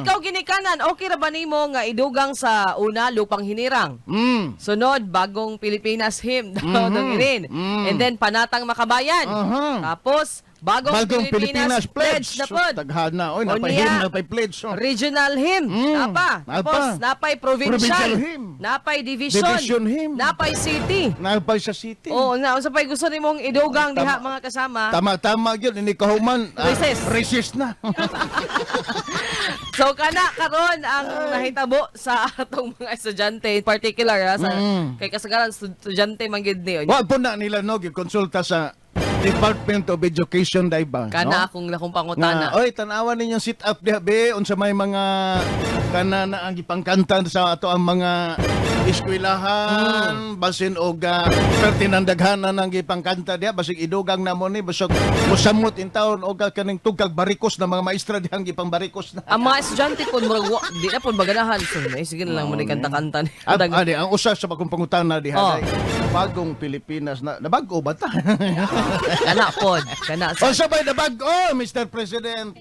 ikaw ginikanan, okay ra ba nimo nga idugang sa una lupang hinirang? Mm. Sunod, bagong Pilipinas hymn. Mhm. rin. Mm. And then, Panatang Makabayan. Aha. Tapos, bagong, Bagong Pilipinas, Pledge na So, pod. Taghana. Oy, napay him, napay pledge. Oh. Regional hymn. Mm. Napa. Napa. Tapos, napay provincial. Provincial hymn. Napay division. Division hymn. Napay city. Napay sa city. Oo, na unsa pay gusto nimong idugang Tama. diha mga kasama. Tama-tama yun. Ini kahuman. ah, Recess. recess na. So kana karon ang nahitabo sa atong mga estudyante in particular ha, sa Mm. kay kasagaran stud- estudyante man gid ni. Wa po na nila no konsulta sa Department of Education dai ba? Kana no? akong lakong Nga, pangutana. oy, tanawan ninyong sit up diha be unsa may mga kana na ang gipangkanta sa ato ang mga eskwelahan basin og uh, pertinandaghanan ang gipangkanta diha basig idugang na mo ni basig musamot in taon og kaning tugkag barikos na mga maestra dihang gipang barikos na. Ang mga estudyante po, murag di na po maganahan. So, eh, sige na lang mo ni kanta-kanta ni. Ang usa sa bakong pangutana diha Oh. Bagong Pilipinas na nabago ba ta? Kana pod. Kana o sabay nabag-o, Mr. President.